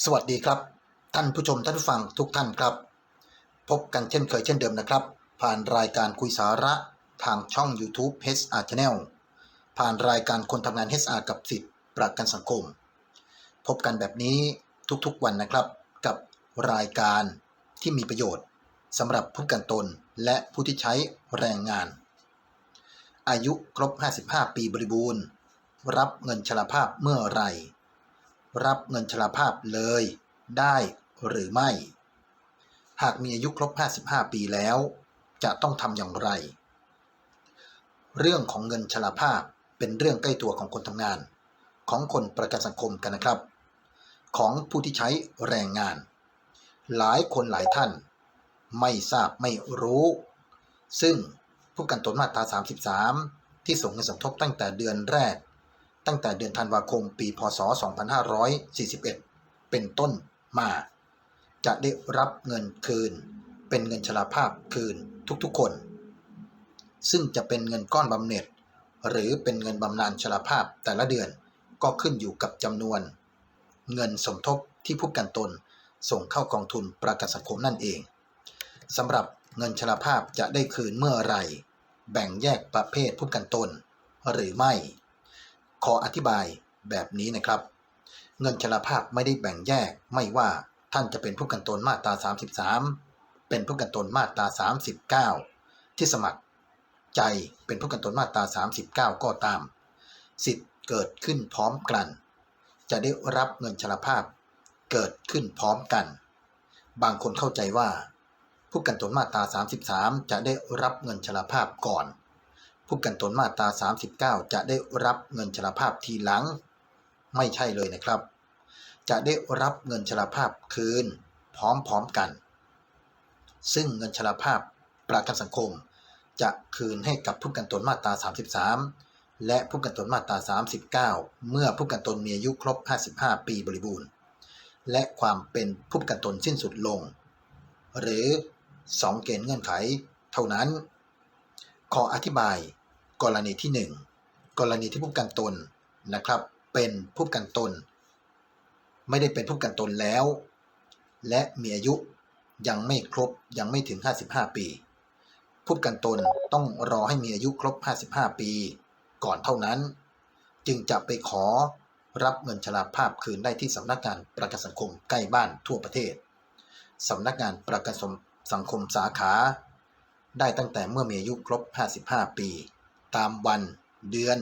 สวัสดีครับ ท่านผู้ชมท่านผู้ฟังทุกท่านครับ พบกันเช่นเคยเช่นเดิมนะครับ ผ่านรายการคุยสาระทางช่อง YouTube HR Channel ผ่านรายการคนทำงาน HR กับสิทธิ์ประกันสังคม พบกันแบบนี้ทุกๆวันนะครับ กับรายการที่มีประโยชน์สำหรับผู้กันตนและผู้ที่ใช้แรงงาน อายุครบ 55 ปีบริบูรณ์ รับเงินชราภาพเมื่อไหร่ รับเงินชราภาพเลยได้หรือไม่ หากมีอายุครบ 55 ปีแล้ว จะต้องทำอย่างไร เรื่องของเงินชราภาพเป็นเรื่องใกล้ตัวของคนทำงาน ของคนประกันสังคมกันนะครับ ของผู้ที่ใช้แรงงาน หลายคนหลายท่าน ไม่ทราบไม่รู้ ซึ่งผู้กันตนมาตรา 33 ที่ส่งเงินสมทบตั้งแต่เดือนแรก ตั้งแต่เดือนธันวาคมปีพศ 2541 เป็นต้นมา จะได้รับเงินคืน เป็นเงินชราภาพคืนทุกๆคน ซึ่งจะเป็นเงินก้อนบำเหน็จ หรือเป็นเงินบำนาญชราภาพแต่ละเดือนก็ขึ้นอยู่กับจำนวน เงินสมทบที่ผู้กันตนส่งเข้ากองทุนประกันสังคมนั่นเองสำหรับเงินชราภาพจะได้คืนเมื่อไร แบ่งแยกประเภทผู้กันตน หรือไม่ ขออธิบายแบบนี้นะครับ เงินชราภาพไม่ได้แบ่งแยก ไม่ว่าท่านจะเป็นผู้กันตนมาตรา 33 เป็นผู้กันตนมาตรา 39 ที่สมัครใจเป็นผู้กันตนมาตรา 39 ก็ตาม สิทธิ์เกิดขึ้นพร้อมกัน จะได้รับเงินชราภาพเกิดขึ้นพร้อมกัน บางคนเข้าใจว่า ผู้กันตนมาตรา 33 จะได้รับเงินชราภาพก่อน ผู้กันตนมาตรา 39 จะได้รับเงินชราภาพทีหลัง ไม่ใช่เลยนะครับ จะได้รับเงินชราภาพคืน พร้อมๆกัน ซึ่งเงินชราภาพประกันสังคม จะคืนให้กับผู้กันตนมาตรา 33 และผู้กันตนมาตรา 39 เมื่อผู้กันตนมีอายุครบ 55 ปีบริบูรณ์ และความเป็นผู้กันตนสิ้นสุดลง หรือ 2 เกณฑ์เงื่อนไข เท่านั้น ขออธิบาย กรณีที่ 1 กรณีที่ผู้กันตนนะครับ เป็นผู้กันตน ไม่ได้เป็นผู้กันตนแล้ว และมีอายุยังไม่ครบยังไม่ถึง 55 ปีผู้กันตนต้องรอให้มีอายุครบ 55 ปี ก่อนเท่านั้น จึงจะไปขอรับเงินชราภาพคืนได้ที่สำนักงานประกันสังคมใกล้บ้านทั่วประเทศสำนักงานประกันสังคมสาขา ได้ตั้งแต่เมื่อมีอายุครบ 55 ปี ตามวันเดือน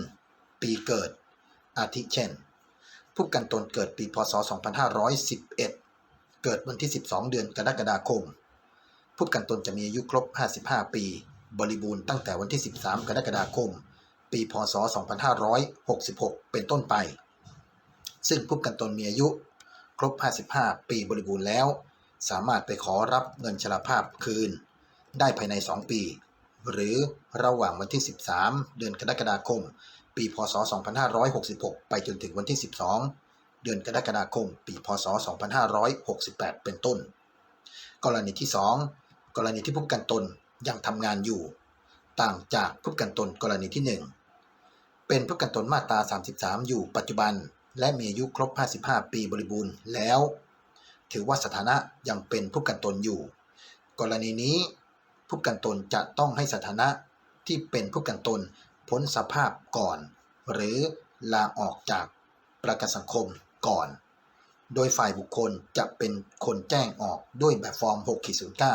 ปีเกิด อาทิเช่น ผู้กันตนเกิดปีพศ 2511 เกิดวันที่ 12 เดือนกรกฎาคม ผู้กันตนจะมีอายุครบ 55 ปี บริบูรณ์ตั้งแต่วันที่ 13 กรกฎาคม ปีพศ 2566 เป็นต้นไป ซึ่งผู้กันตนมีอายุ ครบ 55 ปีบริบูรณ์แล้ว สามารถไปขอรับเงินชราภาพคืน ได้ภายใน 2 ปี หรือระหว่างวันที่ 13 เดือนกรกฎาคม ปีพศ 2566 ไปจนถึงวันที่ 12 เดือนกรกฎาคม ปีพศ 2568 เป็นต้น กรณีที่ 2 กรณีที่ผู้กันตนยังทำงานอยู่ ต่างจากผู้กันตนกรณีที่ 1 เป็นผู้กันตนมาตรา 33 อยู่ปัจจุบัน และมีอายุครบ 55 ปีบริบูรณ์แล้ว ถือว่าสถานะยังเป็นผู้กันตนอยู่ กรณีนี้ ผู้กันตนจะต้องให้สถานะที่เป็นผู้กันตนพ้นสภาพก่อน หรือลาออกจากประกันสังคมก่อน โดยฝ่ายบุคคลจะเป็นคนแจ้งออกด้วยแบบฟอร์ม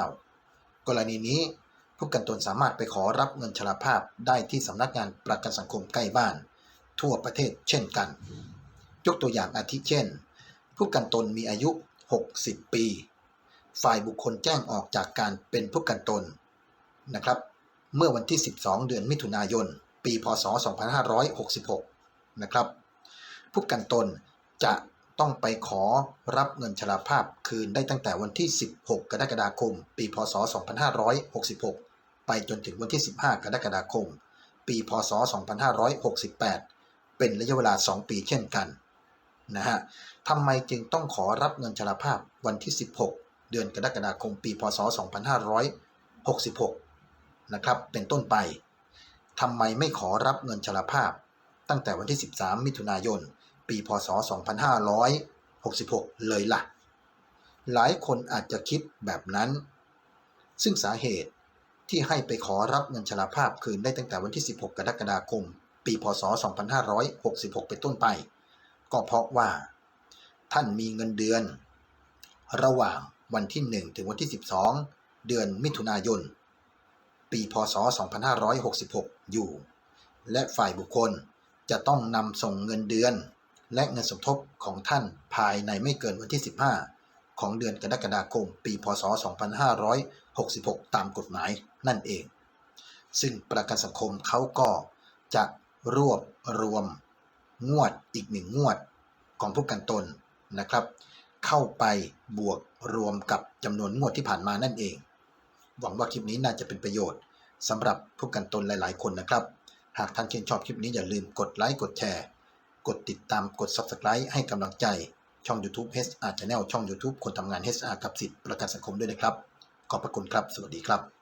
6-09 กรณีนี้ผู้กันตนสามารถไปขอรับเงินชราภาพได้ที่สำนักงานประกันสังคมใกล้บ้าน ทั่วประเทศเช่นกัน ยกตัวอย่างอาทิเช่น ผู้กันตนมีอายุ 60 ปี ฝ่ายบุคคลแจ้งออกจากการเป็นผู้กันตน นะครับเมื่อวันที่ 12 เดือนมิถุนายน ปี พศ 2566 นะครับผู้กันตนจะต้องไปขอรับเงินชราภาพคืนได้ตั้งแต่วันที่ 16 กรกฎาคม ปี พศ 2566 ไปจนถึงวันที่ 15 กรกฎาคม ปี พศ 2568 เป็นระยะเวลา 2 ปีเช่นกันนะฮะทำไมจึงต้องขอรับเงินชราภาพวันที่ 16 เดือนกรกฎาคม ปี พศ 2566 นะครับ เป็นต้นไปทำไมไม่ขอรับเงินชราภาพ ตั้งแต่วันที่ 13 มิถุนายน ปีพศ 2566 เลยล่ะ หลายคนอาจจะคิดแบบนั้น ซึ่งสาเหตุที่ให้ไปขอรับเงินชราภาพคืนได้ตั้งแต่วันที่ 16 กรกฎาคม ปี พศ 2566 เป็นต้นไป ก็เพราะว่า ท่านมีเงินเดือน ระหว่างวันที่ 1 ถึงวันที่ 12 เดือนมิถุนายน ปีพศ 2566 อยู่ และฝ่ายบุคคลจะต้องนำส่งเงินเดือน และเงินสมทบของท่านภายในไม่เกินวันที่ 15 ของเดือนกรกฎาคม ปีพศ 2566 ตามกฎหมายนั่นเอง ซึ่งประกันสังคมเขาก็จะรวบรวมงวดอีกหนึ่งงวดของผู้กันตนนะครับ เข้าไปบวกรวมกับจำนวนงวดที่ผ่านมานั่นเอง หวังว่าคลิปนี้น่าจะเป็นประโยชน์ สำหรับผู้กันตนหลาย ๆ คนนะครับ หากท่านชื่นชอบคลิปนี้อย่าลืมกดไลค์กดแชร์ กดติดตามกด Subscribe ให้กำลังใจช่อง YouTube HR Channel ช่อง YouTube คนทำงาน HR กับสิทธิประกันสังคมด้วยนะครับ ขอบพระคุณครับ สวัสดีครับ